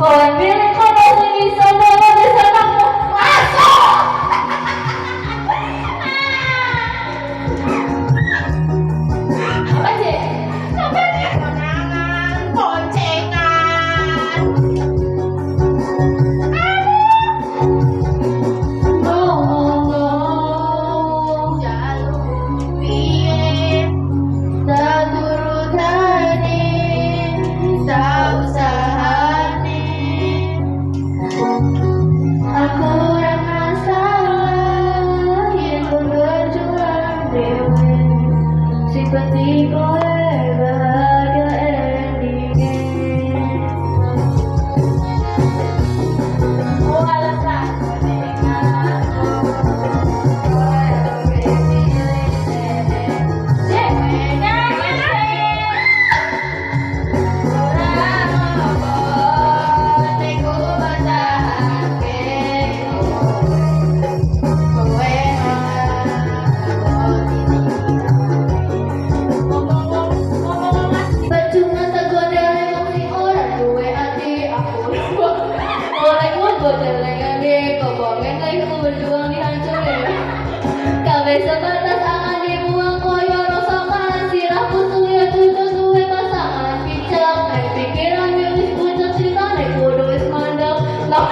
Foi pela berjuang dihancurin Kabeh batas akan dibuang koyo rasa kasih butuh ya tujuh duwe pasangan Bicak naik pikiran ya wis pucat cerita naik bodoh wis mandap Lah.